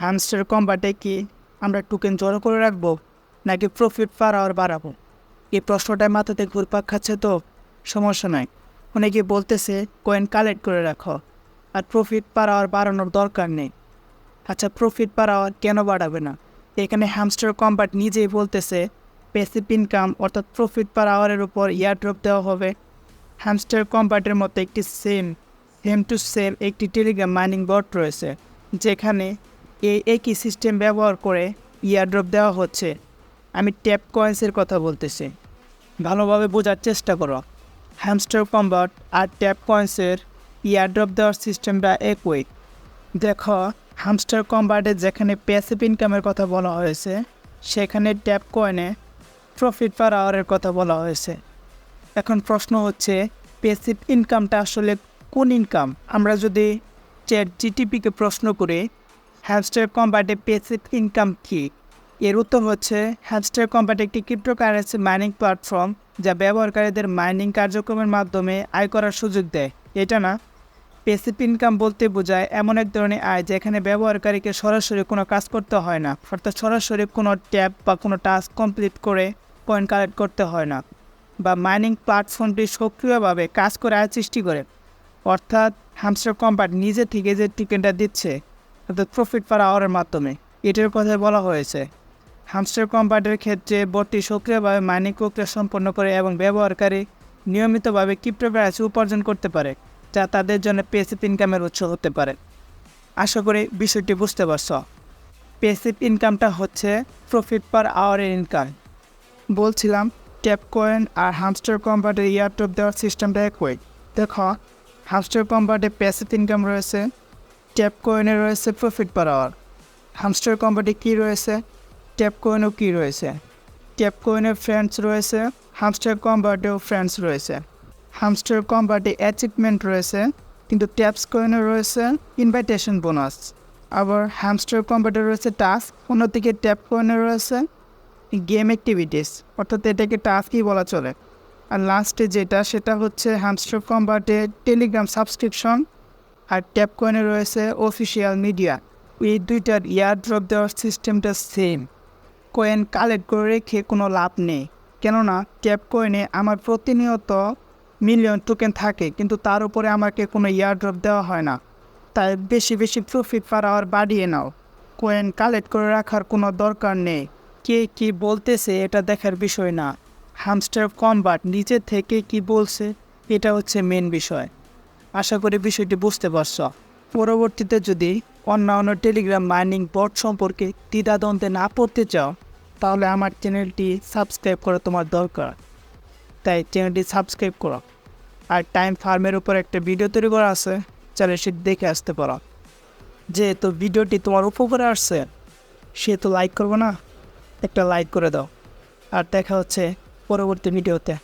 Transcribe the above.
Hamster কম্বাটে কি আমরা token জড়ো করে রাখব, নাকি প্রফিট পার আওয়ার বাড়াবো? এই প্রশ্নটা মাথাতে ঘুরপাক খাচ্ছে তো, সমস্যা নাই। অনেকে বলতেছে কয়েন কালেক্ট করে রাখো, আর প্রফিট পার আওয়ার বাড়ানোর দরকার নেই। আচ্ছা প্রফিট পার আওয়ার কেন বাড়াবে না? এখানে হ্যামস্টার কম্বাট নিজেই বলতেছে পেসিভ ইনকাম অর্থাৎ প্রফিট পার আওয়ারের উপর ইয়ারড্রপ দেওয়া হবে। হ্যামস্টার কম্বাটের মতো একটি সেম সেম টু সেম একটি টেলিগ্রাম মাইনিং বট রয়েছে, যেখানে এই একই সিস্টেম ব্যবহার করে ইয়ারড্রপ দেওয়া হচ্ছে। আমি ট্যাপ কয়েন্সের কথা বলতেছি। ভালোভাবে বোঝার চেষ্টা করো। হ্যামস্টার কম্বাট আর ট্যাপ কয়েন্সের ইয়ারড্রপ দেওয়ার সিস্টেমটা একই। দেখো হ্যামস্টার কম্বার্টে যেখানে প্যাসিভ ইনকামের কথা বলা হয়েছে, সেখানে ট্যাপ কয়েনে প্রফিট পার আওয়ারের কথা বলা হয়েছে। এখন প্রশ্ন হচ্ছে প্যাসিভ ইনকামটা আসলে কোন ইনকাম আমরা যদি চ্যাট জিটিপিকে প্রশ্ন করি হ্যামস্টার কম্বার্টে প্যাসিভ ইনকাম কী? এর উত্তর হচ্ছে হ্যামস্টার কম্বার্ট একটি ক্রিপ্টোকারেন্সি মাইনিং প্ল্যাটফর্ম যা ব্যবহারকারীদের মাইনিং কার্যক্রমের মাধ্যমে আয় করার সুযোগ দেয়। এটা না? পেসিভ ইনকাম বলতে বোঝায় এমন এক ধরনের আয় যেখানে ব্যবহারকারীকে সরাসরি কোনো কাজ করতে হয় না, অর্থাৎ সরাসরি কোনো ট্যাব বা কোনো টাস্ক কমপ্লিট করে পয়েন্ট কালেক্ট করতে হয় না বা মাইনিং প্ল্যাটফর্মটি সক্রিয়ভাবে কাজ করে আয় সৃষ্টি করে। অর্থাৎ হ্যামস্টার কোম্পানি নিজে থেকে যে টিকেটটা দিচ্ছে অর্থাৎ প্রফিট পার আওয়ারের মাধ্যমে। এটার কথা বলা হয়েছে হ্যামস্টার কোম্পানির ক্ষেত্রে বোর্ডটি সক্রিয়ভাবে মাইনিং প্রক্রিয়া সম্পন্ন করে এবং ব্যবহারকারী নিয়মিতভাবে ক্রিপ্টোকারেন্সি উপার্জন করতে পারে, যা তাদের জন্য পেসিভ ইনকামের উৎস হতে পারে। আশা করি বিষয়টি বুঝতে পারছ। পেসিভ ইনকামটা হচ্ছে প্রফিট পার আওয়ারের ইনকাম বলছিলাম ট্যাপ কয়েন আর হামস্টার কম্পার্টের ইয়ারটপ দেওয়ার সিস্টেমটা একই। দেখো, হামস্টার কম্পার্টে প্যাসিভ ইনকাম রয়েছে ট্যাপ কয়েনে রয়েছে প্রফিট পার হামস্টার কম্পার্টে কী রয়েছে? ট্যাপ কয়েনও কী রয়েছে? ট্যাপ কয়েনের ফ্রেন্ডস রয়েছে হামস্টার কম্পার্টেও ফ্রেন্ডস রয়েছে। হামস্টার কম্পার্টে অ্যাচিভমেন্ট রয়েছে, কিন্তু ট্যাপস কয়েনে রয়েছে ইনভাইটেশন বোনাস আবার হ্যামস্টার কম্পার্টে রয়েছে টাস্ক অন্যদিকে ট্যাপ কয়েনে রয়েছে গেম অ্যাক্টিভিটিস অর্থাৎ এটাকে টাস্কই বলা চলে। আর লাস্টে যেটা, সেটা হচ্ছে হ্যামস্টার কম্পার্টে টেলিগ্রাম সাবস্ক্রিপশন আর ট্যাপ কয়েনে রয়েছে অফিসিয়াল মিডিয়া এই দুইটার ইয়ার ড্রপ দেওয়ার সিস্টেমটা সেম কয়েন কালেক্ট করে রেখে কোনো লাভ নেই। কেননা ট্যাপ কয়েনে আমার প্রতিনিয়ত মিলিয়ন টোকেন থাকে, কিন্তু তার উপরে আমাকে কোনো ইয়ার ড্রপ দেওয়া হয় না। তাই বেশি বেশি প্রফিট পার আওয়ার বাড়িয়ে নাও। কয়েন কালেক্ট করে রাখার কোনো দরকার নেই। কে কি বলতেছে এটা দেখার বিষয় না। হামস্টার কনভার্ট নিজে থেকে কি বলছে, এটা হচ্ছে মেন বিষয়। আশা করি বিষয়টি বুঝতে পারছ। পরবর্তীতে যদি অন্যান্য টেলিগ্রাম মাইনিং বট সম্পর্কে দ্বিধাদ্বন্দ্বে না পড়তে চাও, তাহলে আমার চ্যানেলটি সাবস্ক্রাইব করা তোমার দরকার। তাই চ্যানেলটি সাবস্ক্রাইব করো। আর টাইম ফার্মের উপর একটা ভিডিও তৈরি করা আছে চাইলে সেটি দেখে আসতে পারো। যেহেতু ভিডিওটি তোমার উপকারে আসছে সে তো লাইক করব না, একটা লাইক করে দাও। আর দেখা হচ্ছে পরবর্তী ভিডিওতে